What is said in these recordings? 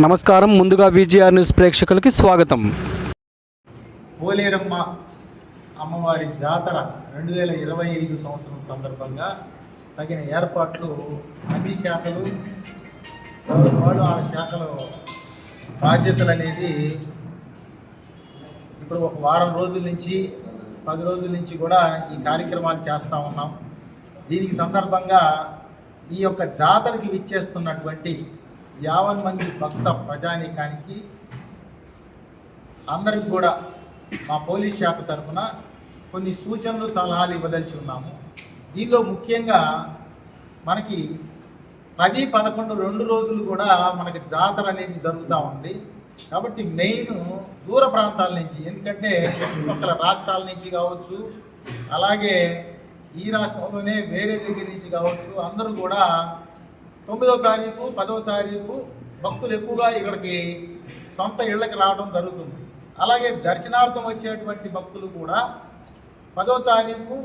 నమస్కారం. ముందుగా VGR news ప్రేక్షకులకి స్వాగతం. పోలేరమ్మ అమ్మవారి జాతర రెండు వేల ఇరవై ఐదు సంవత్సరం సందర్భంగా తగిన ఏర్పాట్లు అన్ని శాఖలు వాళ్ళు ఆ శాఖల బాధ్యతలు అనేది ఇప్పుడు ఒక వారం రోజుల నుంచి పది రోజుల నుంచి కూడా ఈ కార్యక్రమాలు చేస్తూ ఉన్నాం. దీనికి సందర్భంగా ఈ యొక్క జాతరకి విచ్చేస్తున్నటువంటి యావన్ మంది భక్త ప్రజానీకానికి అందరికి కూడా మా పోలీస్ శాఖ తరఫున కొన్ని సూచనలు సలహాలు ఇవ్వదలిచి ఉన్నాము. దీనిలో ముఖ్యంగా మనకి పది పదకొండు రెండు రోజులు కూడా మనకి జాతర అనేది జరుగుతూ ఉంది. కాబట్టి మెయిన్ దూర ప్రాంతాల నుంచి ఎందుకంటే చుట్టుపక్కల రాష్ట్రాల నుంచి కావచ్చు అలాగే ఈ రాష్ట్రంలోనే వేరే దగ్గర నుంచి కావచ్చు అందరూ కూడా తొమ్మిదో తారీఖు పదో తారీఖు భక్తులు ఎక్కువగా ఇక్కడికి సొంత ఇళ్ళకి రావడం జరుగుతుంది. అలాగే దర్శనార్థం వచ్చేటువంటి భక్తులు కూడా పదో తారీఖు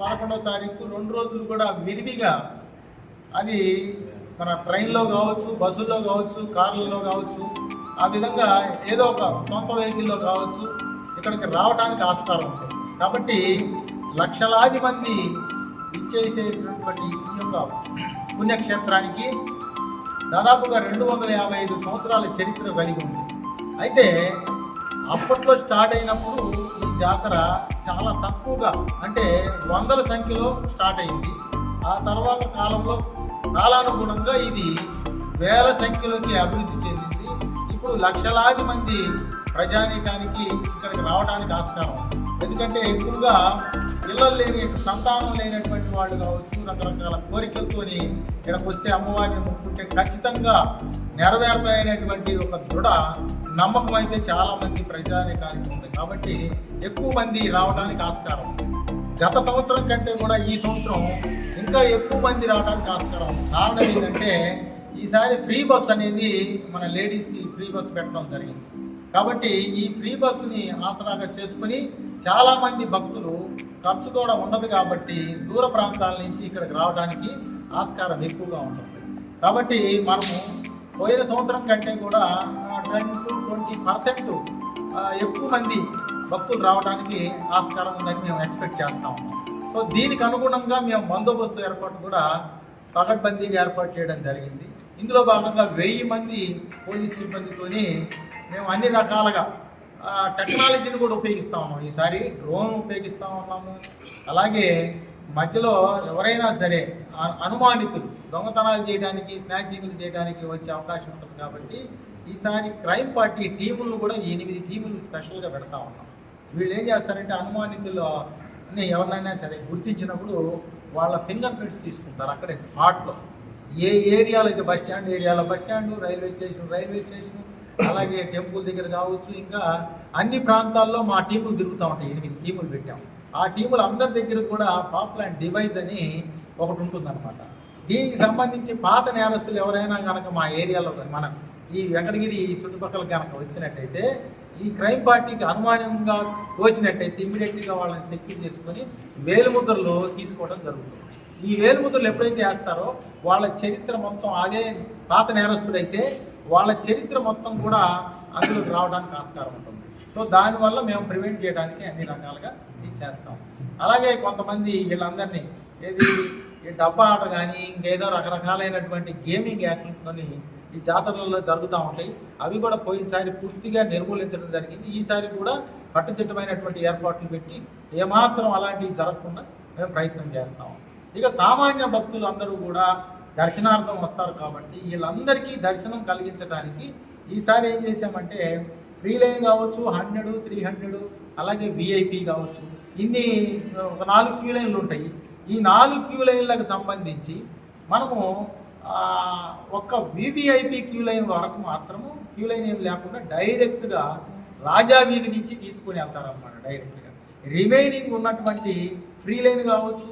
పదకొండవ తారీఖు రెండు రోజులు కూడా విరివిగా అది మన ట్రైన్లో కావచ్చు బస్సుల్లో కావచ్చు కార్లలో కావచ్చు ఆ విధంగా ఏదో ఒక సొంత వెహికల్లో కావచ్చు ఇక్కడికి రావడానికి ఆస్కారం ఉంటుంది కాబట్టి లక్షలాది మంది ఇచ్చేసేసినటువంటి ఈ యొక్క పుణ్యక్షేత్రానికి దాదాపుగా రెండు వందల యాభై ఐదు సంవత్సరాల చరిత్ర కలిగి ఉంది. అయితే అప్పట్లో స్టార్ట్ అయినప్పుడు ఈ జాతర చాలా తక్కువగా అంటే వందల సంఖ్యలో స్టార్ట్ అయింది. ఆ తర్వాత కాలంలో కాలానుగుణంగా ఇది వేల సంఖ్యలోకి అభివృద్ధి చెందింది. ఇప్పుడు లక్షలాది మంది ప్రజానీకానికి ఇక్కడికి రావడానికి ఆస్కారం ఎందుకంటే ఎక్కువగా పిల్లలు లేని సంతానం లేనటువంటి వాళ్ళు కావచ్చు రకరకాల కోరికలతోని ఇక్కడికి వస్తే అమ్మవారిని ముక్కుంటే ఖచ్చితంగా నెరవేరుతాయనేటువంటి ఒక దృఢ నమ్మకం అయితే చాలామంది ప్రజానీకానికి ఉంది. కాబట్టి ఎక్కువ మంది రావడానికి ఆస్కారం. గత సంవత్సరం కంటే కూడా ఈ సంవత్సరం ఇంకా ఎక్కువ మంది రావడానికి ఆస్కారం కారణం ఏంటంటే ఈసారి ఫ్రీ బస్ అనేది మన లేడీస్కి ఫ్రీ బస్ పెట్టడం జరిగింది. కాబట్టి ఈ ఫ్రీ బస్సుని ఆసరాగా చేసుకుని చాలామంది భక్తులు ఖర్చు కూడా ఉండదు కాబట్టి దూర ప్రాంతాల నుంచి ఇక్కడికి రావడానికి ఆస్కారం ఎక్కువగా ఉంటుంది. కాబట్టి మనము పోయిన సంవత్సరం కంటే కూడా టెన్ టు ట్వంటీ పర్సెంట్ ఎక్కువ మంది భక్తులు రావడానికి ఆస్కారం ఉందని మేము ఎక్స్పెక్ట్ చేస్తా ఉన్నాం. సో దీనికి అనుగుణంగా మేము బందోబస్తు ఏర్పాటు కూడా పకడ్బందీగా ఏర్పాటు చేయడం జరిగింది. ఇందులో భాగంగా వెయ్యి మంది పోలీస్ సిబ్బందితోని మేము అన్ని రకాలుగా టెక్నాలజీని కూడా ఉపయోగిస్తా ఉన్నాం. ఈసారి డ్రోన్ ఉపయోగిస్తా ఉన్నాము. అలాగే మధ్యలో ఎవరైనా సరే అనుమానితులు దొంగతనాలు చేయడానికి స్నాచింగ్లు చేయడానికి వచ్చే అవకాశం ఉంటుంది కాబట్టి ఈసారి క్రైమ్ పార్టీ టీములను కూడా ఎనిమిది టీములు స్పెషల్గా పెడతా ఉన్నాం. వీళ్ళు ఏం చేస్తారంటే అనుమానితులని ఎవరినైనా సరే గుర్తించినప్పుడు వాళ్ళ ఫింగర్ ప్రింట్స్ తీసుకుంటారు అక్కడే స్పాట్లో ఏ ఏరియాలో అయితే బస్ స్టాండ్ ఏరియాలో bus stand railway station railway station అలాగే టెంపుల్ దగ్గర కావచ్చు ఇంకా అన్ని ప్రాంతాల్లో మా టీములు తిరుగుతూ ఉంటాయి. ఎనిమిది టీములు పెట్టాం. ఆ టీములు అందరి దగ్గర కూడా పాపులర్ డివైస్ అని ఒకటి ఉంటుందన్నమాట. దీనికి సంబంధించి పాత నేరస్తులు ఎవరైనా కనుక మా ఏరియాలో మన ఈ వెంకటగిరి చుట్టుపక్కల కనుక వచ్చినట్టయితే ఈ క్రైమ్ పార్టీకి అనుమానంగా తోచినట్టయితే ఇమీడియట్గా వాళ్ళని సెక్యూర్ చేసుకొని వేలుముద్రలు తీసుకోవడం జరుగుతుంది. ఈ వేలుముద్రలు ఎప్పుడైతే వేస్తారో వాళ్ళ చరిత్ర మొత్తం అదే పాత నేరస్తుడైతే వాళ్ళ చరిత్ర మొత్తం కూడా అందులోకి రావడానికి ఆస్కారం ఉంటుంది. సో దానివల్ల మేము ప్రివెంట్ చేయడానికి అన్ని రకాలుగా ఇది చేస్తాం అలాగే కొంతమంది వీళ్ళందరినీ ఏది ఈ డబ్బా ఆట కానీ ఇంకేదో రకరకాలైనటువంటి గేమింగ్ యాక్టివిటీని ఈ జాతరలలో జరుగుతూ ఉంటాయి. అవి కూడా పోయినసారి పూర్తిగా నిర్మూలించడం జరిగింది. ఈసారి కూడా కట్టుదిట్టమైనటువంటి ఏర్పాట్లు పెట్టి ఏమాత్రం అలాంటివి జరగకుండా మేము ప్రయత్నం చేస్తాం. ఇక సామాన్య భక్తులు అందరూ కూడా దర్శనార్థం వస్తారు కాబట్టి వీళ్ళందరికీ దర్శనం కలిగించడానికి ఈసారి ఏం చేశామంటే ఫ్రీ లైన్ కావచ్చు హండ్రెడ్ త్రీ హండ్రెడ్ అలాగే విఐపి కావచ్చు. ఇన్ని ఒక నాలుగు క్యూ లైన్లు ఉంటాయి. ఈ నాలుగు క్యూ లైన్లకు సంబంధించి మనము ఒక్క వివిఐపి క్యూ లైన్ వరకు మాత్రము క్యూ లైన్ ఏం లేకుండా డైరెక్ట్గా రాజా వీధి నుంచి తీసుకొని వెళ్తారన్నమాట డైరెక్ట్గా. రిమైనింగ్ ఉన్నటువంటి ఫ్రీ లైన్ కావచ్చు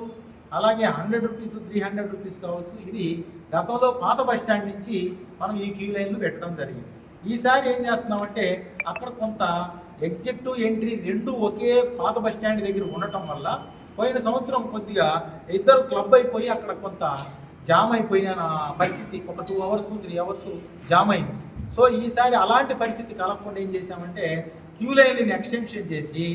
అలాగే hundred rupees three hundred rupees కావచ్చు. ఇది గతంలో పాత బస్ స్టాండ్ నుంచి మనం ఈ క్యూ లైన్లు పెట్టడం జరిగింది. ఈసారి ఏం చేస్తున్నామంటే అక్కడ కొంత ఎగ్జిట్ ఎంట్రీ రెండు ఒకే పాత బస్ స్టాండ్ దగ్గర ఉండటం వల్ల పోయిన సంవత్సరం కొద్దిగా ఇద్దరు క్లబ్ అయిపోయి అక్కడ కొంత జామ్ అయిపోయిన పరిస్థితి. ఒక two hours three hours jam అయింది. సో ఈసారి అలాంటి పరిస్థితి కలగకుండా ఏం చేశామంటే క్యూ లైన్ని ఎక్స్టెన్షన్ చేసి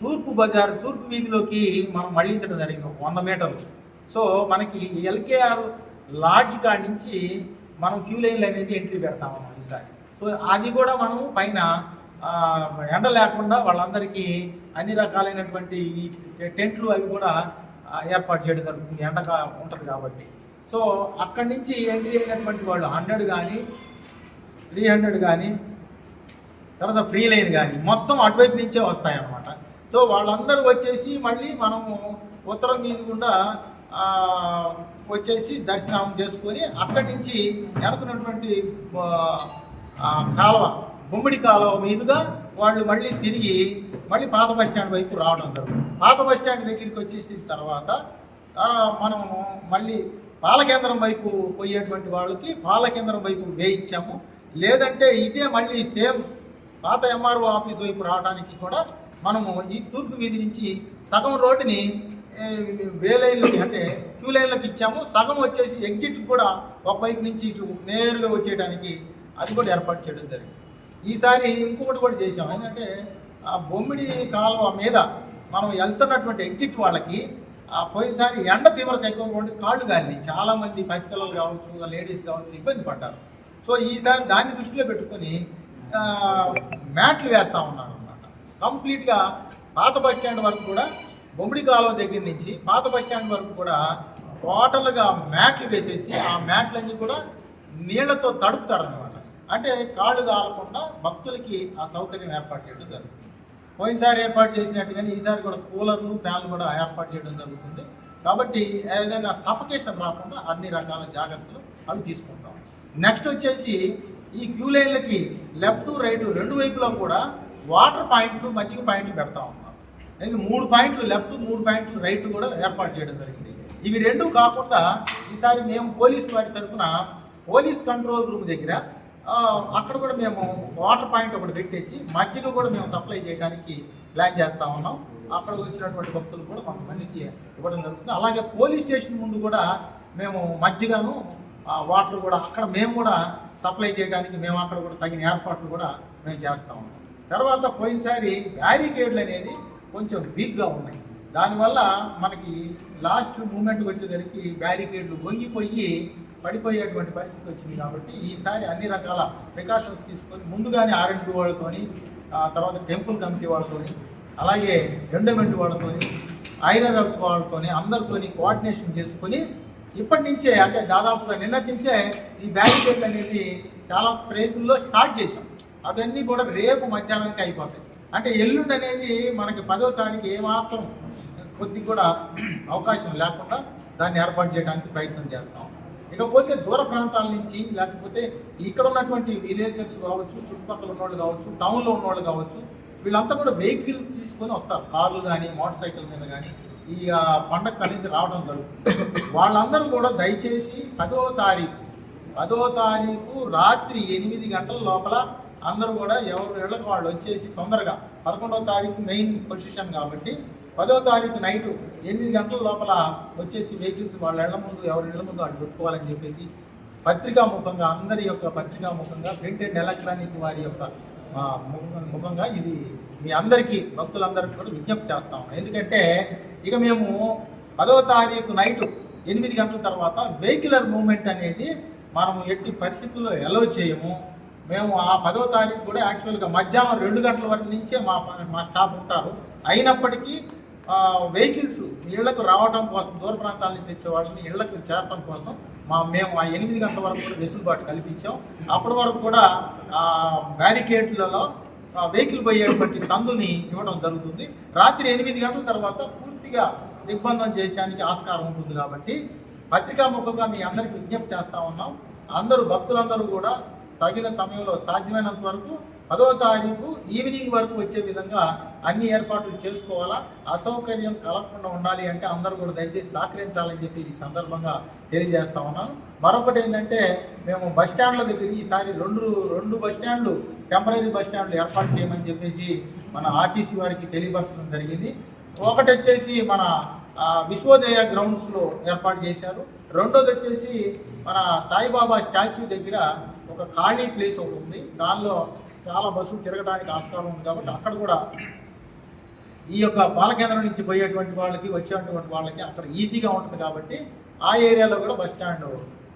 తూర్పు బజార్ తూర్పు వీధిలోకి మనం మళ్ళించడం జరిగింది ఒక వంద మీటర్లు. సో మనకి ఎల్కేఆర్ లాడ్జ్ కాడి నుంచి మనం క్యూ లైన్లు అనేది ఎంట్రీ పెడతాము ఈసారి. సో అది కూడా మనం పైన ఎండ లేకుండా వాళ్ళందరికీ అన్ని రకాలైనటువంటి ఈ టెంట్లు అవి కూడా ఏర్పాటు చేయడం జరుగుతుంది. ఎండ ఉంటుంది కాబట్టి. సో అక్కడి నుంచి ఎంట్రీ అయినటువంటి వాళ్ళు హండ్రెడ్ కానీ త్రీ హండ్రెడ్ కానీ తర్వాత ఫ్రీ లైన్ కానీ మొత్తం అటువైపు నుంచే వస్తాయన్నమాట. సో వాళ్ళందరూ వచ్చేసి మళ్ళీ మనము ఉత్తరం వీధి గుండా వచ్చేసి దర్శనం చేసుకొని అక్కడి నుంచి వెనుకున్నటువంటి కాలువ బొమ్మిడి కాలువ మీదుగా వాళ్ళు మళ్ళీ తిరిగి మళ్ళీ పాత బస్ స్టాండ్ వైపు రావడం జరుగుతుంది. పాత బస్ స్టాండ్ దగ్గరికి వచ్చేసిన తర్వాత మనము మళ్ళీ పాలకేంద్రం వైపు పోయేటువంటి వాళ్ళకి పాలకేంద్రం వైపు వేయించాము. లేదంటే ఇటే మళ్ళీ సేమ్ పాత ఎంఆర్ఓ ఆఫీస్ వైపు రావడానికి కూడా మనము ఈ తూర్పు వీధి నుంచి సగం రోడ్డుని వే లైన్లకి అంటే టూ లైన్లకు ఇచ్చాము. సగం వచ్చేసి ఎగ్జిట్ కూడా ఒక వైపు నుంచి ఇటు నేరుగా వచ్చేయడానికి అది కూడా ఏర్పాటు చేయడం జరిగింది. ఈసారి ఇంకొకటి కూడా చేసాం ఏంటంటే ఆ బొమ్మిడి కాలువ మీద మనం వెళ్తున్నటువంటి ఎగ్జిట్ వాళ్ళకి ఆ పోయినసారి ఎండ తీవ్రత ఎక్కువ ఉండి కాళ్ళు గాలి చాలామంది పసిపిల్లలు కావచ్చు లేడీస్ కావచ్చు ఇబ్బంది పడ్డారు. సో ఈసారి దాన్ని దృష్టిలో పెట్టుకొని మ్యాట్లు వేస్తూ ఉన్నాను కంప్లీట్గా పాత బస్ స్టాండ్ వరకు కూడా బొమ్మిడి కాలువ దగ్గర నుంచి పాత బస్ స్టాండ్ వరకు కూడా టోటల్గా మ్యాట్లు వేసేసి ఆ మ్యాట్లన్నీ కూడా నీళ్ళతో తడుపుతారనమాట అంటే కాళ్ళు కాలకుండా భక్తులకి ఆ సౌకర్యం ఏర్పాటు చేయడం జరుగుతుంది. పోయినసారి ఏర్పాటు చేసినట్టుగానే ఈసారి కూడా కూలర్లు ఫ్యాన్లు కూడా ఏర్పాటు చేయడం జరుగుతుంది. కాబట్టి ఏదైనా సఫకేషన్ రాకుండా అన్ని రకాల జాగ్రత్తలు అవి తీసుకుంటాం. నెక్స్ట్ వచ్చేసి ఈ క్యూ లైన్లకి లెఫ్ట్ రైట్ రెండు వైపులా కూడా వాటర్ పాయింట్లు మజ్జిగ పాయింట్లు పెడతా ఉన్నాం. అయితే మూడు పాయింట్లు లెఫ్ట్ మూడు పాయింట్లు రైట్ కూడా ఏర్పాటు చేయడం జరిగింది. ఇవి రెండు కాకుండా ఈసారి మేము పోలీస్ వారి తరఫున పోలీస్ కంట్రోల్ రూమ్ దగ్గర అక్కడ కూడా మేము వాటర్ పాయింట్ ఒకటి పెట్టేసి మజ్జిగ కూడా మేము సప్లై చేయడానికి ప్లాన్ చేస్తూ ఉన్నాం. అక్కడ వచ్చినటువంటి భక్తులు కూడా కొంతమందికి ఇవ్వడం జరుగుతుంది. అలాగే పోలీస్ స్టేషన్ ముందు కూడా మేము మజ్జిగను వాటర్ కూడా అక్కడ మేము కూడా సప్లై చేయడానికి మేము అక్కడ కూడా తగిన ఏర్పాట్లు కూడా మేము చేస్తా ఉన్నాం. తర్వాత పోయినసారి బ్యారికేడ్లు అనేది కొంచెం వీక్గా ఉన్నాయి. దానివల్ల మనకి లాస్ట్ మూమెంట్కి వచ్చేసరికి బ్యారికేడ్లు వంగిపోయి పడిపోయేటువంటి పరిస్థితి వచ్చింది కాబట్టి ఈసారి అన్ని రకాల ప్రికాషన్స్ తీసుకొని ముందుగానే ఆర్ఎండ్బి వాళ్ళతోని తర్వాత టెంపుల్ కమిటీ వాళ్ళతోని అలాగే ఎండోమెంట్ వాళ్ళతోని ఐరనర్స్ వాళ్ళతోని అందరితోని కోఆర్డినేషన్ చేసుకొని ఇప్పటి నుంచే అంటే దాదాపుగా నిన్నటి నుంచే ఈ బ్యారికేడ్ అనేది చాలా ప్లేసుల్లో స్టార్ట్ చేశాం. అవన్నీ కూడా రేపు మధ్యాహ్నానికి అయిపోతాయి. అంటే ఎల్లుండి అనేది మనకి పదో తారీఖు ఏమాత్రం కొద్ది కూడా అవకాశం లేకుండా దాన్ని ఏర్పాటు చేయడానికి ప్రయత్నం చేస్తాం. ఇకపోతే దూర ప్రాంతాల నుంచి లేకపోతే ఇక్కడ ఉన్నటువంటి విలేజెస్ కావచ్చు చుట్టుపక్కల ఉన్నోళ్ళు కావచ్చు టౌన్లో ఉన్నోళ్ళు కావచ్చు వీళ్ళంతా కూడా వెహికల్ తీసుకొని వస్తారు. కార్లు కానీ మోటార్ సైకిల్ మీద కానీ ఈ పండగ అనేది రావడం జరుగుతుంది. వాళ్ళందరూ కూడా దయచేసి పదో తారీఖు పదో తారీఖు రాత్రి ఎనిమిది గంటల లోపల అందరూ కూడా ఎవరు ఇళ్ళకి వాళ్ళు వచ్చేసి తొందరగా పదకొండవ తారీఖు మెయిన్ పొజిషన్ కాబట్టి పదో తారీఖు నైట్ ఎనిమిది గంటల లోపల వచ్చేసి వెహికల్స్ వాళ్ళ ఇళ్ళ ముందు ఎవరి ఇళ్ళ ముందు వాళ్ళు పెట్టుకోవాలని చెప్పేసి పత్రికా ముఖంగా అందరి యొక్క పత్రికా ముఖంగా ప్రింటెడ్ ఎలక్ట్రానిక్ వారి యొక్క ముఖంగా ఇది మీ అందరికీ భక్తులందరికీ కూడా విజ్ఞప్తి చేస్తాం ఎందుకంటే ఇక మేము పదో తారీఖు నైట్ ఎనిమిది గంటల తర్వాత వెహికులర్ మూమెంట్ అనేది మనము ఎట్టి పరిస్థితుల్లో ఎలవ్ చేయము. మేము ఆ పదో తారీఖు కూడా యాక్చువల్గా మధ్యాహ్నం రెండు గంటల వరకు నుంచే మా మా స్టాఫ్ ఉంటారు. అయినప్పటికీ వెహికల్స్ ఇళ్ళకు రావడం కోసం దూర ప్రాంతాల నుంచి వచ్చే వాళ్ళని ఇళ్ళకు చేరటం కోసం మా మేము ఆ ఎనిమిది గంటల వరకు కూడా వెసులుబాటు కల్పించాం. అప్పటి వరకు కూడా బ్యారికేడ్లలో వెహికల్ పోయేటువంటి సందుని ఇవ్వడం జరుగుతుంది. రాత్రి ఎనిమిది గంటల తర్వాత పూర్తిగా దిగ్బంధం చేయడానికి ఆస్కారం ఉంటుంది కాబట్టి పత్రికా ముఖంగా మీ అందరికి విజ్ఞప్తి చేస్తా ఉన్నాం. అందరూ భక్తులందరూ కూడా తగిన సమయంలో సాధ్యమైనంత వరకు పదో తారీఖు ఈవినింగ్ వరకు వచ్చే విధంగా అన్ని ఏర్పాట్లు చేసుకోవాలా? అసౌకర్యం కలగకుండా ఉండాలి అంటే అందరూ కూడా దయచేసి సహకరించాలని చెప్పి ఈ సందర్భంగా తెలియజేస్తా ఉన్నాను. మరొకటి ఏంటంటే మేము బస్ స్టాండ్ల దగ్గర ఈసారి రెండు రెండు బస్ స్టాండ్లు టెంపరీ బస్ స్టాండ్లు ఏర్పాటు చేయమని చెప్పేసి మన ఆర్టీసీ వారికి తెలియపరచడం జరిగింది. ఒకటి వచ్చేసి మన విశ్వోదయ గ్రౌండ్స్లో ఏర్పాటు చేశారు. రెండోది వచ్చేసి మన సాయిబాబా స్టాచ్యూ దగ్గర ఒక ఖాళీ ప్లేస్ ఒకటి ఉంది. దానిలో చాలా బస్సులు తిరగడానికి ఆస్కారం ఉంది కాబట్టి అక్కడ కూడా ఈ యొక్క బాలకేంద్రం నుంచి పోయేటువంటి వాళ్ళకి వచ్చేటువంటి వాళ్ళకి అక్కడ ఈజీగా ఉంటుంది కాబట్టి ఆ ఏరియాలో కూడా bus stand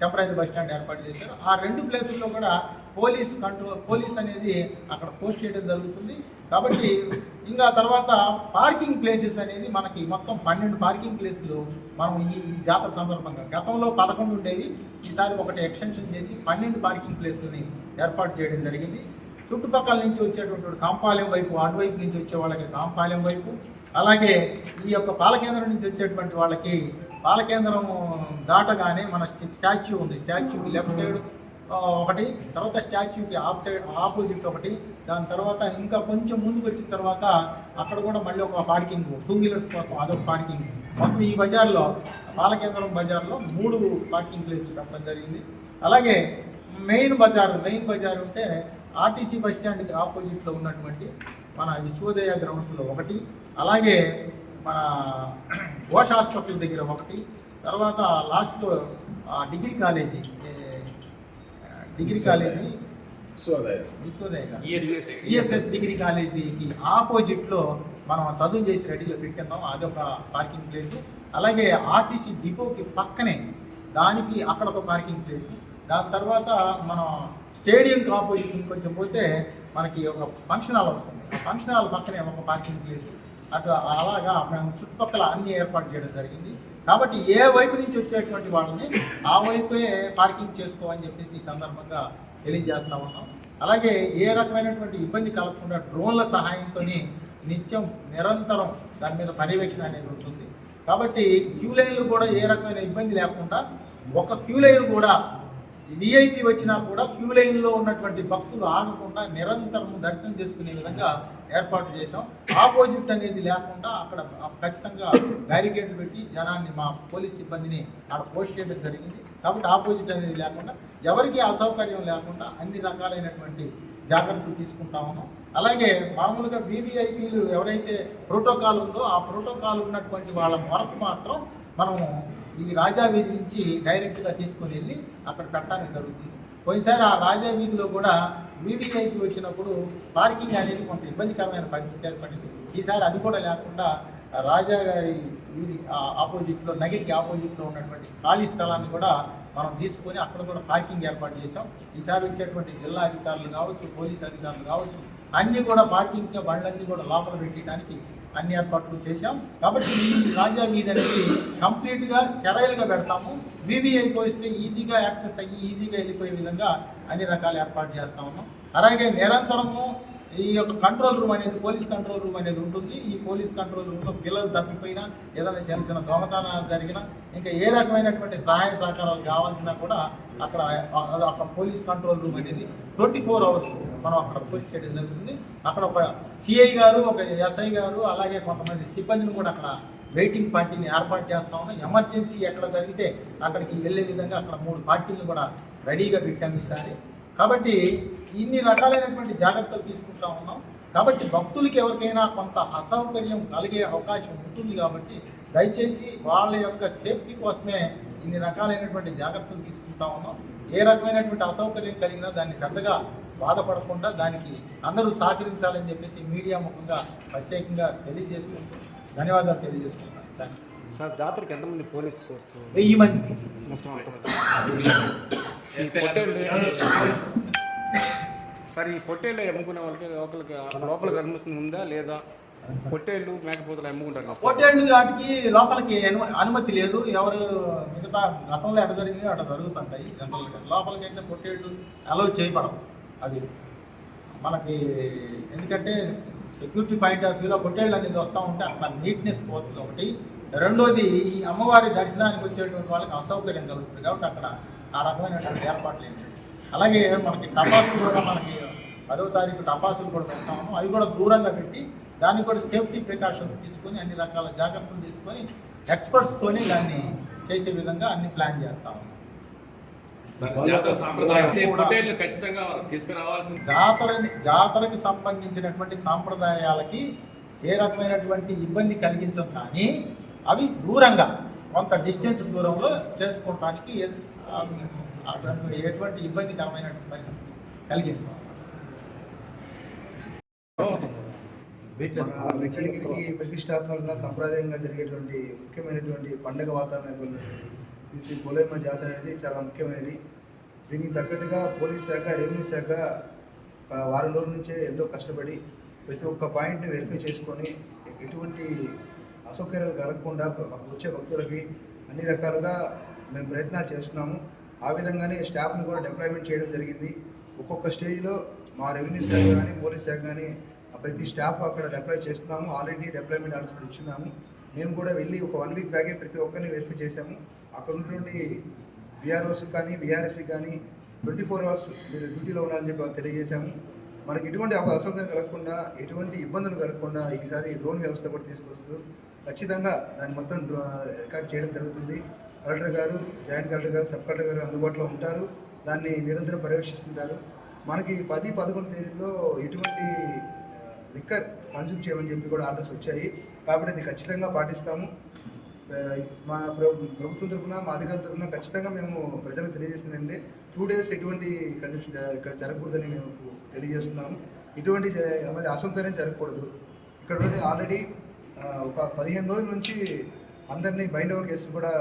temporary bus stand ఏర్పాటు చేశారు. ఆ రెండు ప్లేసుల్లో కూడా పోలీస్ కంట్రోల్ పోలీస్ అనేది అక్కడ పోస్ట్ చేయడం జరుగుతుంది. కాబట్టి ఇంకా తర్వాత పార్కింగ్ ప్లేసెస్ అనేది మనకి మొత్తం పన్నెండు పార్కింగ్ ప్లేసులు మనం ఈ జాతర సందర్భంగా గతంలో పదకొండు ఉండేవి. ఈసారి ఒకటి ఎక్స్టెన్షన్ చేసి పన్నెండు పార్కింగ్ ప్లేసులని ఏర్పాటు చేయడం జరిగింది. చుట్టుపక్కల నుంచి వచ్చేటువంటి కాంపాలెం వైపు అటువైపు నుంచి వచ్చే వాళ్ళకి కాంపాలెం వైపు అలాగే ఈ యొక్క పాలకేంద్రం నుంచి వచ్చేటువంటి వాళ్ళకి పాలకేంద్రం దాటగానే మన స్టాచ్యూ ఉంది. స్టాచ్యూకి లెఫ్ట్ సైడ్ ఒకటి తర్వాత స్టాచ్యూకి ఆప్ సైడ్ ఆపోజిట్ ఒకటి దాని తర్వాత ఇంకా కొంచెం ముందుకు వచ్చిన తర్వాత అక్కడ కూడా మళ్ళీ ఒక పార్కింగ్ టూ వీలర్స్ కోసం అదొక పార్కింగ్. మొత్తం ఈ బజార్లో బాలకేంద్రం బజార్లో మూడు పార్కింగ్ ప్లేస్లు పెట్టడం జరిగింది. అలాగే మెయిన్ బజార్ మెయిన్ బజార్ ఉంటే ఆర్టీసీ బస్ స్టాండ్కి ఆపోజిట్లో ఉన్నటువంటి మన విశ్వోదయ గ్రౌండ్స్లో ఒకటి అలాగే మన ఘోష్ హాస్పిటల్ దగ్గర ఒకటి తర్వాత లాస్ట్లో degree college. Degree college Vishwodaya. కాదు. ఈఎస్ఎస్ డిగ్రీ కాలేజీకి ఆపోజిట్లో మనం చదువు చేసి రెడీగా పెట్టిన్నాం అదొక పార్కింగ్ ప్లేస్. అలాగే ఆర్టీసీ డిపోకి పక్కనే దానికి అక్కడ ఒక పార్కింగ్ ప్లేస్. దాని తర్వాత మనం స్టేడియంకి ఆపోజిట్ ఇంకొంచెం పోతే మనకి ఒక ఫంక్షన్ హాల్ వస్తుంది. ఆ ఫంక్షన్ హాల్ పక్కనే ఒక పార్కింగ్ ప్లేస్. అటు అలాగా మేము చుట్టుపక్కల అన్ని ఏర్పాటు చేయడం జరిగింది. కాబట్టి ఏ వైపు నుంచి వచ్చేటువంటి వాళ్ళని ఆ వైపే పార్కింగ్ చేసుకోమని చెప్పేసి ఈ సందర్భంగా తెలియజేస్తూ ఉన్నాం. అలాగే ఏ రకమైనటువంటి ఇబ్బంది కలగకుండా డ్రోన్ల సహాయంతో నిత్యం నిరంతరం దాని మీద పర్యవేక్షణ అనేది ఉంటుంది. కాబట్టి క్యూ లైన్లు కూడా ఏ రకమైన ఇబ్బంది లేకుండా ఒక క్యూ లైన్ కూడా విఐపి వచ్చినా కూడా క్యూ లైన్లో ఉన్నటువంటి భక్తులు ఆగకుండా నిరంతరం దర్శనం చేసుకునే విధంగా ఏర్పాటు చేశాం. ఆపోజిట్ అనేది లేకుండా అక్కడ ఖచ్చితంగా బ్యారికేడ్లు పెట్టి జనాన్ని మా పోలీస్ సిబ్బందిని అక్కడ పోస్ట్ చేయడం జరిగింది. కాబట్టి ఆపోజిట్ అనేది లేకుండా ఎవరికి అసౌకర్యం లేకుండా అన్ని రకాలైనటువంటి జాగ్రత్తలు తీసుకుంటా ఉన్నాం. అలాగే మామూలుగా వీవీఐపీలు ఎవరైతే ప్రోటోకాల్ ఉందో ఆ ప్రోటోకాల్ ఉన్నటువంటి వాళ్ళ వరకు మాత్రం మనము ఈ రాజా విధించి డైరెక్ట్గా తీసుకొని వెళ్ళి అక్కడ పెట్టడానికి జరుగుతుంది. పోయినసారి ఆ రాజా వీధిలో కూడా వీవీఐపీ వచ్చినప్పుడు పార్కింగ్ అనేది కొంత ఇబ్బందికరమైన పరిస్థితి ఏర్పడింది. ఈసారి అది కూడా లేకుండా రాజా గారి వీధి ఆ ఆపోజిట్లో నగిరికి ఆపోజిట్లో ఉన్నటువంటి ఖాళీ స్థలాన్ని కూడా మనం తీసుకొని అక్కడ కూడా పార్కింగ్ ఏర్పాటు చేసాం ఈసారి వచ్చేటువంటి జిల్లా అధికారులు కావచ్చు పోలీస్ అధికారులు కావచ్చు అన్నీ కూడా పార్కింగ్ బండ్లన్నీ కూడా లోపల పెట్టడానికి అన్ని ఏర్పాట్లు చేశాం. కాబట్టి ఈ రాజా వీధి అనేది కంప్లీట్గా స్టెరైల్గా పెడతాము. బీబీఐ పోయిస్తే ఈజీగా యాక్సెస్ అయ్యి ఈజీగా వెళ్ళిపోయే విధంగా అన్ని రకాల ఏర్పాటు చేస్తా ఉన్నాం. అలాగే నిరంతరము ఈ యొక్క కంట్రోల్ రూమ్ అనేది పోలీస్ కంట్రోల్ రూమ్ అనేది ఉంటుంది. ఈ పోలీస్ కంట్రోల్ రూమ్లో పిల్లలు తప్పిపోయినా ఏదైనా చిన్న చిన్న దొంగతనాలు జరిగినా ఇంకా ఏ రకమైనటువంటి సహాయ సహకారాలు కావాల్సినా కూడా అక్కడ అక్కడ పోలీస్ కంట్రోల్ రూమ్ అనేది ట్వంటీ ఫోర్ అవర్స్ మనం అక్కడ పోస్ట్ చేయడం జరుగుతుంది. అక్కడ ఒక సిఐ గారు ఒక ఎస్ఐ గారు అలాగే కొంతమంది సిబ్బందిని కూడా అక్కడ వెయిటింగ్ పార్టీని ఏర్పాటు చేస్తా ఉన్నాం. ఎమర్జెన్సీ ఎక్కడ జరిగితే అక్కడికి వెళ్ళే విధంగా అక్కడ మూడు పార్టీలను కూడా రెడీగా పెట్టాం ఈసారి. కాబట్టి ఇన్ని రకాలైనటువంటి జాగ్రత్తలు తీసుకుంటా ఉన్నాం. కాబట్టి భక్తులకి ఎవరికైనా కొంత అసౌకర్యం కలిగే అవకాశం ఉంటుంది కాబట్టి దయచేసి వాళ్ళ యొక్క సేఫ్టీ కోసమే ఇన్ని రకాలైనటువంటి జాగ్రత్తలు తీసుకుంటా ఉన్నాం. ఏ రకమైనటువంటి అసౌకర్యం కలిగినా దాన్ని పెద్దగా బాధపడకుండా దానికి అందరూ సహకరించాలని చెప్పేసి మీడియా ముఖంగా ప్రత్యేకంగా తెలియజేసుకుంటూ ధన్యవాదాలు తెలియజేసుకుంటాను థాంక్యూ. సార్ జాతరకి ఎంతమంది పోలీస్ ఫోర్స్? వెయ్యి మంది. మొత్తం? ఈ పొట్టేళ్ళు సార్ ఈ పొట్టేళ్ళు అమ్ముకునే వాళ్ళకి లోపలికి లోపలికి అనుమతి ఉందా లేదా? పొట్టేళ్ళు మేకపోతలు అమ్ముకుంటారు? పొట్టేళ్ళు వాటికి లోపలికి అను- అనుమతి లేదు. ఎవరు మిగతా గతంలో ఎట జరిగింది అట జరుగుతుంటాయి. జనరల్గా లోపలికి అయితే పొట్టేళ్ళు అలౌ చేయబడవు. అది మనకి ఎందుకంటే సెక్యూరిటీ పాయింట్ ఆఫ్ వ్యూలో పొట్టేళ్ళు అనేది వస్తూ ఉంటే అక్కడ నీట్నెస్ పోతుంది ఒకటి. రెండోది ఈ అమ్మవారి దర్శనానికి వచ్చేటువంటి వాళ్ళకి అసౌకర్యం కలుగుతుంది కాబట్టి అక్కడ ఆ రకమైనటువంటి ఏర్పాట్లు లేదు అలాగే మనకి టపాసులు కూడా మనకి పదో తారీఖు టపాసులు కూడా పెడతాము. అవి కూడా దూరంగా పెట్టి దానికి కూడా సేఫ్టీ ప్రికాషన్స్ తీసుకొని అన్ని రకాల జాగ్రత్తలు తీసుకొని ఎక్స్పర్ట్స్తోనే దాన్ని చేసే విధంగా అన్ని ప్లాన్ చేస్తాము. జాతరని జాతరకి సంబంధించినటువంటి సాంప్రదాయాలకి ఏ రకమైనటువంటి ఇబ్బంది కలిగించం కానీ అవి దూరంగా కొంత డిస్టెన్స్ దూరంలో చేసుకోవటానికి అటువంటి ఎటువంటి ఇబ్బందికరమైన పరిస్థితి కలిగించాం వెంకటగిరికి ప్రతిష్టాత్మకంగా సంప్రదాయంగా జరిగేటువంటి ముఖ్యమైనటువంటి పండుగ వాతావరణం శ్రీ శ్రీ పోలేమ జాతర అనేది చాలా ముఖ్యమైనది. దీనికి తగ్గట్టుగా పోలీస్ శాఖ రెవెన్యూ శాఖ ఆ, వారం రోజుల నుంచే ఎంతో కష్టపడి ప్రతి ఒక్క పాయింట్ని వెరిఫై చేసుకొని ఎటువంటి అసౌకర్యాలు కలగకుండా వచ్చే భక్తులకి అన్ని రకాలుగా మేము ప్రయత్నాలు చేస్తున్నాము. ఆ విధంగానే స్టాఫ్ని కూడా డిప్లాయ్మెంట్ చేయడం జరిగింది. ఒక్కొక్క స్టేజ్లో మా రెవెన్యూ శాఖ కానీ పోలీస్ శాఖ కానీ ప్రతి స్టాఫ్ అక్కడ డిప్లాయ్ చేస్తున్నాము. ఆల్రెడీ డిప్లాయ్మెంట్ ఆర్డర్స్ కూడా ఇచ్చున్నాము. మేము కూడా వెళ్ళి ఒక వన్ వీక్ బ్యాగే ప్రతి ఒక్కరిని వెరిఫై చేశాము. అక్కడ ఉన్నటువంటి బీఆర్ఓస్ కానీ బీఆర్ఎస్కి కానీ ట్వంటీ ఫోర్ అవర్స్ మీరు డ్యూటీలో ఉండాలని చెప్పి తెలియజేశాము. మనకి ఎటువంటి ఒక అసౌకర్యం కలగకుండా ఎటువంటి ఇబ్బందులు కలగకుండా ఈసారి డ్రోన్ వ్యవస్థ కూడా తీసుకొస్తూ ఖచ్చితంగా దాన్ని మొత్తం డ్రో- రికార్డ్ చేయడం జరుగుతుంది. Collector garu joint collector garu sub collector garu అందుబాటులో ఉంటారు. దాన్ని నిరంతరం పర్యవేక్షిస్తుంటారు. మనకి పది పదకొండు తేదీలో ఎటువంటి లిక్కర్ కన్సూమ్ చేయమని చెప్పి కూడా ఆర్డర్స్ వచ్చాయి. కాబట్టి అది ఖచ్చితంగా పాటిస్తాము. మా ప్రభుత్వం తరఫున మా అధికారుల తరఫున ఖచ్చితంగా మేము ప్రజలకు తెలియజేసిందంటే టూ డేస్ ఎటువంటి కన్సూషన్ ఇక్కడ జరగకూడదని మేము తెలియజేస్తున్నాము. ఇటువంటి మరి అసౌకర్యం జరగకూడదు. ఇక్కడ ఆల్రెడీ ఒక పదిహేను రోజుల నుంచి అందరినీ బైండ్ ఓవర్ కేసులు కూడా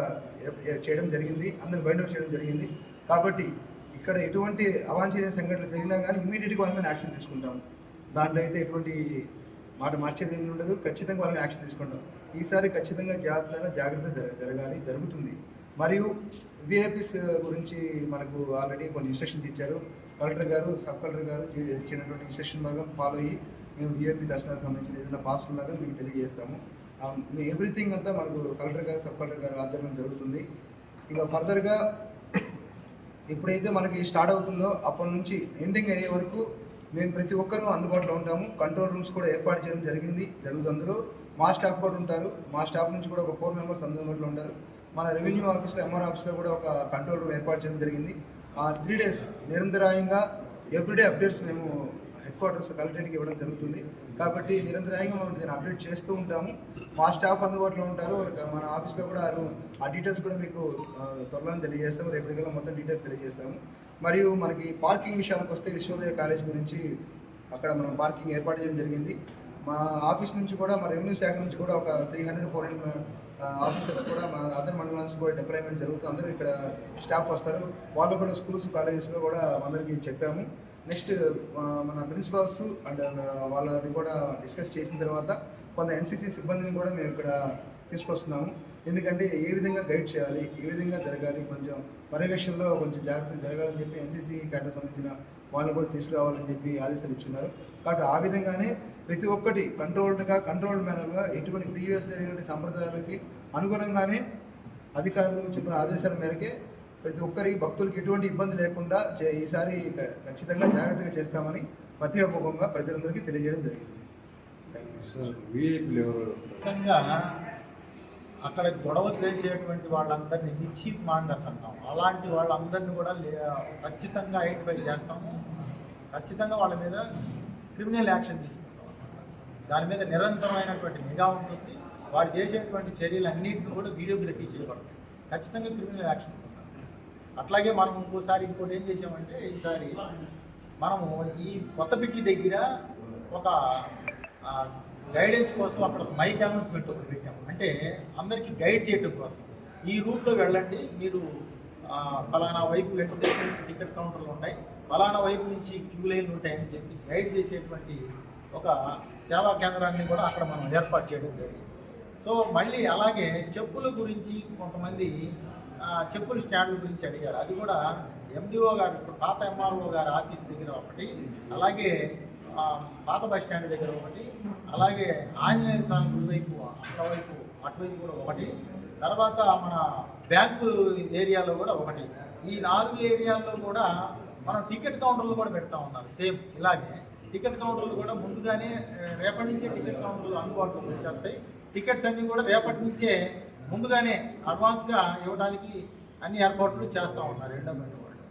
చేయడం జరిగింది అందరిని బైండ్ చేయడం జరిగింది. కాబట్టి ఇక్కడ ఎటువంటి అవాంఛనీయ సంఘటనలు జరిగినా కానీ ఇమీడియట్గా వాళ్ళ మీద యాక్షన్ తీసుకుంటాం. దాంట్లో అయితే ఎటువంటి మాట మార్చేది ఏమి ఉండదు. ఖచ్చితంగా వాళ్ళని యాక్షన్ తీసుకుంటాం. ఈసారి ఖచ్చితంగా జాగ్రత్త జాగ్రత్త జరగ జరగాలి జరుగుతుంది. మరియు విఐపీస్ గురించి మనకు ఆల్రెడీ కొన్ని ఇన్స్ట్రక్షన్స్ ఇచ్చారు. కలెక్టర్ గారు సబ్ కలెక్టర్ గారు ఇచ్చినటువంటి ఇన్స్ట్రక్షన్ భాగం ఫాలో అయ్యి మేము విఐపీ దర్శనానికి సంబంధించిన ఏదైనా పాస్ ఉన్నాగా మీకు తెలియజేస్తాము. Um, ఎవ్రీథింగ్ అంతా మనకు కలెక్టర్ గారు సబ్ కలెక్టర్ గారు ఆధ్వర్యంలో జరుగుతుంది. ఇంకా ఫర్దర్గా ఎప్పుడైతే మనకి స్టార్ట్ అవుతుందో అప్పటి నుంచి ఎండింగ్ అయ్యే వరకు మేము ప్రతి ఒక్కరూ అందుబాటులో ఉంటాము. కంట్రోల్ రూమ్స్ కూడా ఏర్పాటు చేయడం జరిగింది జరుగుతుంది అందులో. మా స్టాఫ్ కూడా ఉంటారు. మా స్టాఫ్ నుంచి కూడా ఒక ఫోర్ మెంబర్స్ అందుబాటులో ఉంటారు. మన రెవెన్యూ ఆఫీస్లో ఎంఆర్ ఆఫీస్లో కూడా ఒక కంట్రోల్ రూమ్ ఏర్పాటు చేయడం జరిగింది. ఆ త్రీ డేస్ నిరంతరాయంగా ఎవ్రీడే అప్డేట్స్ మేము క్వార్టర్స్ కలెక్టరేట్కి ఇవ్వడం జరుగుతుంది. కాబట్టి నిరంతరాయంగా మనం దీన్ని అప్డేట్ చేస్తూ ఉంటాము. మా స్టాఫ్ అందుబాటులో ఉంటారు. మన ఆఫీస్లో కూడా ఆ- డీటెయిల్స్ కూడా మీకు త్వరలో తెలియజేస్తాము. రేపటికల్లా మొత్తం డీటెయిల్స్ తెలియజేస్తాము. మరియు మనకి పార్కింగ్ విషయానికి వస్తే విశ్వోదయ కాలేజ్ గురించి అక్కడ మనం పార్కింగ్ ఏర్పాటు చేయడం జరిగింది. మా ఆఫీస్ నుంచి కూడా మా రెవెన్యూ శాఖ నుంచి కూడా ఒక three hundred four hundred officers కూడా మా అదర్ మండలానికి కూడా డిప్లాయ్మెంట్ జరుగుతుంది. అందరూ ఇక్కడ స్టాఫ్ వస్తారు. వాళ్ళు కూడా స్కూల్స్ కాలేజెస్లో కూడా అందరికీ చెప్పాము. నెక్స్ట్ మన ప్రిన్సిపాల్స్ అండ్ వాళ్ళని కూడా డిస్కస్ చేసిన తర్వాత కొంత ఎన్సీసీ సిబ్బందిని కూడా మేము ఇక్కడ తీసుకొస్తున్నాము. ఎందుకంటే ఏ విధంగా గైడ్ చేయాలి ఏ విధంగా జరగాలి కొంచెం పర్యవేక్షణలో కొంచెం జాగ్రత్త జరగాలని చెప్పి ఎన్సీసీ క్యాడర్ సంబంధించిన వాళ్ళు కూడా తీసుకురావాలని చెప్పి ఆదేశాలు ఇచ్చున్నారు. కాబట్టి ఆ విధంగానే ప్రతి ఒక్కటి కంట్రోల్డ్గా కంట్రోల్డ్ మేనర్గా ఎటువంటి ప్రీవియస్ జరిగినటువంటి సంప్రదాయాలకి అనుగుణంగానే అధికారులు చెప్పిన ఆదేశాల మేరకే ప్రతి ఒక్కరికి భక్తులకి ఎటువంటి ఇబ్బంది లేకుండా చే- ఈసారి ఖచ్చితంగా జాగ్రత్తగా చేస్తామని పత్రికాపూర్వకంగా ప్రజలందరికీ తెలియజేయడం జరిగింది. అక్కడ గొడవ చేసేటువంటి వాళ్ళందరినీ నిశ్చిత్ మాంగర్స్ అంటాం. అలాంటి వాళ్ళందరినీ కూడా లే- ఖచ్చితంగా ఐడెంటిఫై చేస్తాము. ఖచ్చితంగా వాళ్ళ మీద క్రిమినల్ యాక్షన్ తీసుకుంటాం. దాని మీద నిరంతరమైనటువంటి నిఘా ఉంటుంది. వారు చేసేటువంటి చర్యలన్నింటిని కూడా వీడియోగ్రఫీ చేయబడతాయి. ఖచ్చితంగా క్రిమినల్ యాక్షన్ అట్లాగే మనం ఇంకోసారి ఇంకోటి ఏం చేసామంటే ఈసారి మనము ఈ కొత్త పిచ్చి దగ్గర ఒక గైడెన్స్ కోసం అక్కడ ఒక మైక్ అనౌన్స్మెంట్ ఒకటి పెట్టాము. అంటే అందరికీ గైడ్ చేయడం కోసం. ఈ రూట్లో వెళ్ళండి. మీరు ఫలానా వైపు వెళ్తే టికెట్ కౌంటర్లు ఉంటాయి. ఫలానా వైపు నుంచి క్యూ లైన్లు ఉంటాయని చెప్పి గైడ్ చేసేటువంటి ఒక సేవా కేంద్రాన్ని కూడా అక్కడ మనం ఏర్పాటు చేయడం జరిగింది. సో మళ్ళీ అలాగే చెప్పుల గురించి కొంతమంది చెప్పుల స్టాండ్ గురించి అడిగారు. అది కూడా ఎండిఓ గారు ఇప్పుడు పాత ఎంఆర్ఓ గారి ఆఫీస్ దగ్గర ఒకటి అలాగే పాత బస్ స్టాండ్ దగ్గర ఒకటి అలాగే ఆంజనేయ స్వామి గుడి వైపు అటువైపు అటువైపు కూడా ఒకటి తర్వాత మన బ్యాంకు ఏరియాలో కూడా ఒకటి. ఈ నాలుగు ఏరియాల్లో కూడా మనం టికెట్ కౌంటర్లు కూడా పెడతా ఉన్నారు సేమ్ ఇలాగే. టికెట్ కౌంటర్లు కూడా ముందుగానే రేపటి నుంచే టికెట్ కౌంటర్లు అందుబాటులోకి వచ్చేస్తాయి. టికెట్స్ అన్నీ కూడా రేపటి నుంచే ముందుగానే అడ్వాన్స్గా ఇవ్వడానికి అన్ని ఏర్పాట్లు చేస్తూ ఉన్నారు ఎండోమెంట్ వాళ్ళు.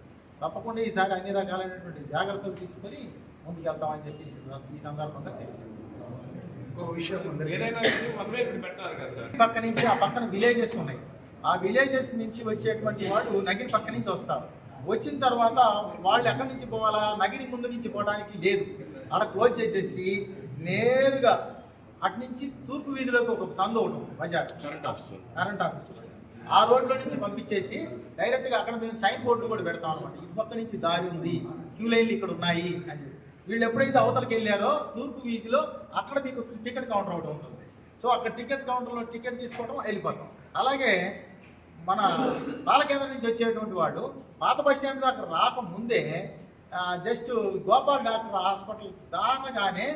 తప్పకుండా ఈసారి అన్ని రకాలైనటువంటి జాగ్రత్తలు తీసుకొని ముందుకు వెళ్తామని చెప్పి ఈ సందర్భంగా తెలియజేస్తాం పక్క నుంచి ఆ పక్కన విలేజెస్ ఉన్నాయి. ఆ విలేజెస్ నుంచి వచ్చేటువంటి వాళ్ళు నగిరి పక్క నుంచి వస్తారు. వచ్చిన తర్వాత వాళ్ళు ఎక్కడి నుంచి పోవాలా? నగిరి ముందు నుంచి పోవడానికి లేదు. అక్కడ క్లోజ్ చేసేసి నేరుగా అటు నుంచి తూర్పు వీధిలోకి ఒక సందు ఒకటి ఉంది, బజార్. కరెంట్ ఆఫీస్ కరెంట్ ఆఫీస్ ఆ రోడ్లో నుంచి పంపించేసి డైరెక్ట్గా అక్కడ మేము సైన్ బోర్డులు కూడా పెడతాం అనమాట ఇటు పక్క నుంచి దారి ఉంది క్యూ లైన్లు ఇక్కడ ఉన్నాయి అని. వీళ్ళు ఎప్పుడైతే అవతలకి వెళ్ళారో తూర్పు వీధిలో అక్కడ మీకు టికెట్ కౌంటర్ ఒకటి ఉంటుంది. సో అక్కడ టికెట్ కౌంటర్లో టికెట్ తీసుకోవడం వెళ్ళిపోతాం. అలాగే మన బాలకేంద్రం నుంచి వచ్చేటువంటి వాడు పాత బస్ స్టాండ్ దాకా రాకముందే జస్ట్ గోపాల్ డాక్టర్ హాస్పిటల్ దాటగానే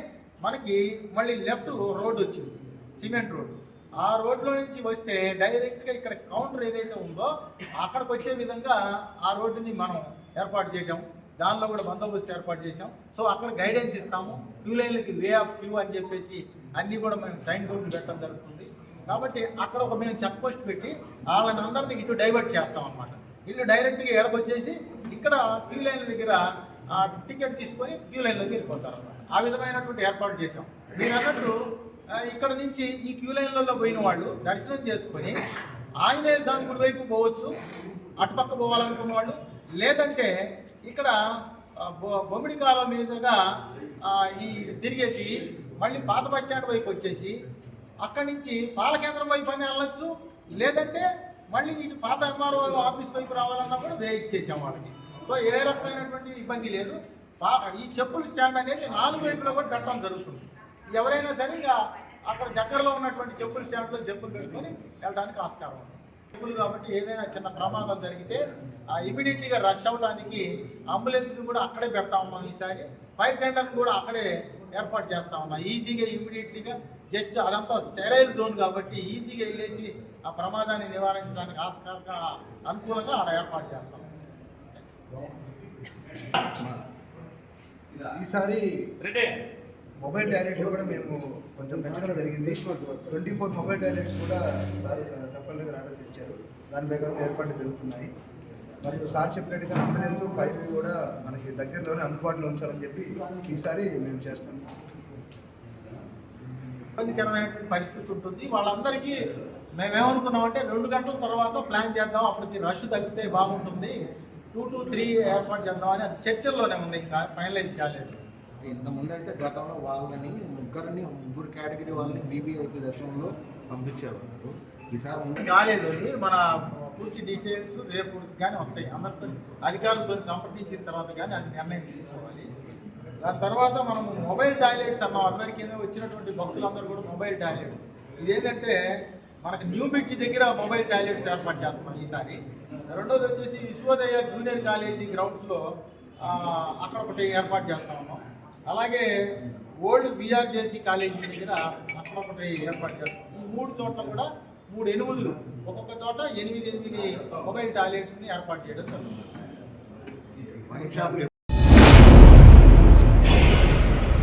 మనకి మళ్ళీ లెఫ్ట్ రోడ్ వచ్చింది సిమెంట్ రోడ్. ఆ రోడ్లో నుంచి వస్తే డైరెక్ట్గా ఇక్కడ కౌంటర్ ఏదైతే ఉందో అక్కడికి వచ్చే విధంగా ఆ రోడ్డుని మనం ఏర్పాటు చేసాం దానిలో కూడా బందోబస్తు ఏర్పాటు చేసాం సో అక్కడ గైడెన్స్ ఇస్తాము. క్యూ లైన్లకి వే ఆఫ్ క్యూ అని చెప్పేసి అన్నీ కూడా మేము సైన్ బోర్డులు పెట్టడం జరుగుతుంది. కాబట్టి అక్కడ ఒక మేము చెక్ పోస్ట్ పెట్టి వాళ్ళని అందరినీ ఇటు డైవర్ట్ చేస్తాం అనమాట ఇల్లు డైరెక్ట్గా ఎడకొచ్చేసి ఇక్కడ క్యూ లైన్ల దగ్గర ఆ టికెట్ తీసుకొని క్యూ లైన్లోకి వెళ్ళిపోతారు అన్నమాట ఆ విధమైనటువంటి ఏర్పాటు చేసాం మీరు అన్నట్టు ఇక్కడ నుంచి ఈ క్యూ లైన్లలో పోయిన వాళ్ళు దర్శనం చేసుకొని ఆంజనేయ స్వామి గుడి వైపు పోవచ్చు అటుపక్క పోవాలనుకున్న వాళ్ళు. లేదంటే ఇక్కడ బొ- బొమ్మిడి కాలం మీదుగా ఈ తిరిగేసి మళ్ళీ పాత బస్ స్టాండ్ వైపు వచ్చేసి అక్కడి నుంచి పాలకేంద్రం వైపు అని వెళ్ళొచ్చు. లేదంటే మళ్ళీ ఇటు పాత ఎంఆర్ఓ ఆఫీస్ వైపు రావాలన్నా కూడా వే ఇచ్చేసాం వాళ్ళకి. సో ఏ రకమైనటువంటి ఇబ్బంది లేదు. ఈ చెప్పుల స్టాండ్ అనేది నాలుగు వైపులో కూడా పెట్టడం జరుగుతుంది. ఎవరైనా సరే ఇక అక్కడ దగ్గరలో ఉన్నటువంటి చెప్పుల స్టాండ్లో చెప్పులు పెట్టుకొని వెళ్ళడానికి ఆస్కారం ఉంది. చెప్పులు కాబట్టి ఏదైనా చిన్న ప్రమాదం జరిగితే ఇమీడియట్లీగా రష్ అవ్వడానికి అంబులెన్స్ని కూడా అక్కడే పెడతా ఉన్నాం ఈసారి. ఫైర్ టెండర్ని కూడా అక్కడే ఏర్పాటు చేస్తా ఉన్నాం. ఈజీగా ఇమీడియట్లీగా జస్ట్ అదంతా స్టెరైల్ జోన్ కాబట్టి ఈజీగా వెళ్ళేసి ఆ ప్రమాదాన్ని నివారించడానికి ఆస్కారంగా అనుకూలంగా అక్కడ ఏర్పాటు చేస్తాం. ఈసారి మొబైల్ టాయిలెట్లు కూడా మేము కొంచెం పెంచడం జరిగింది. ట్వంటీ ఫోర్ మొబైల్ టాయిలెట్స్ కూడా సార్ సర్పంచ్ గారు ఆర్డర్స్ ఇచ్చారు. దాని ప్రకారం ఏర్పాట్లు జరుగుతున్నాయి. మరియు సార్ చెప్పినట్టుగా అంబులెన్స్ ఫైర్ కూడా మనకి దగ్గరలోనే అందుబాటులో ఉంచాలని చెప్పి ఈసారి మేము చేస్తాం ఇబ్బందికరమైనటువంటి పరిస్థితి ఉంటుంది. వాళ్ళందరికీ మేమేమనుకున్నామంటే రెండు గంటల తర్వాత ప్లాన్ చేద్దాం. అప్పటికి రష్ తగ్గితే బాగుంటుంది. టూ టు త్రీ ఏర్పాటు చేద్దామని అది చర్చల్లోనే ఉంది ఇంకా ఫైనలైజ్ కాలేదు. ఇంతకుముందు అయితే గతంలో వాళ్ళని ముగ్గురిని ముగ్గురు కేటగిరీ వాళ్ళని బీబీఐపీ దర్శనంలో పంపించేవారు ఈసారి ముందు కాలేదు అది. మన పూర్తి డీటెయిల్స్ రేపు కానీ వస్తాయి. అందరితో అధికారులతో సంప్రదించిన తర్వాత కానీ అది నిర్ణయం తీసుకోవాలి. దాని తర్వాత మనం మొబైల్ టాయిలెట్స్ అన్నాం అందరికీ ఏదో వచ్చినటువంటి భక్తులందరూ కూడా మొబైల్ టాయిలెట్స్. ఇదేంటంటే మనకి న్యూ బ్రిడ్జ్ దగ్గర మొబైల్ టాయిలెట్స్ ఏర్పాటు చేస్తున్నాం ఈసారి. రెండోది వచ్చేసి విశ్వోదయ జూనియర్ కాలేజీ గ్రౌండ్స్లో అక్కడ ఒకటి ఏర్పాటు చేస్తా ఉన్నాం. అలాగే ఓల్డ్ బీఆర్జేసీ కాలేజీ దగ్గర అక్కడ ఒకటి ఏర్పాటు చేస్తాం. ఈ మూడు చోట్ల కూడా మూడు ఎనిమిదిలు ఒక్కొక్క చోట ఎనిమిది ఎనిమిది మొబైల్ టాయిలెట్స్ని ఏర్పాటు చేయడం జరుగుతుంది.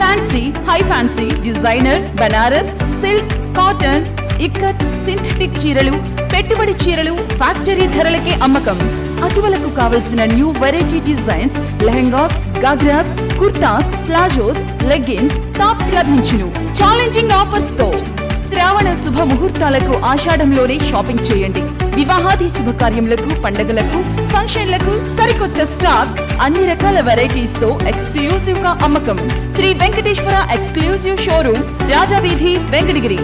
Fancy high fancy designer Banaras silk cotton ikat synthetic చీరలు పెట్టుబడి చీరలు ఫ్యాక్టరీ ధరలకే అమ్మకం. అటువలకు కావలసిన new variety designs lehengas ghagras kurtas palazzos leggings tops లభించును. ఛాలెంజింగ్ ఆఫర్స్తో. శ్రావణ శుభ ముహూర్తాలకు ఆషాఢంలోనే షాపింగ్ చేయండి. వివాహాది శుభకార్యములకు పండగలకు ఫంక్షన్లకు సరికొత్త స్టాక్ అన్ని రకాల వెరైటీస్తో ఎక్స్క్లూజివ్గా అమ్మకం. Shri Venkateswara exclusive showroom Rajaveedhi Venkatagiri.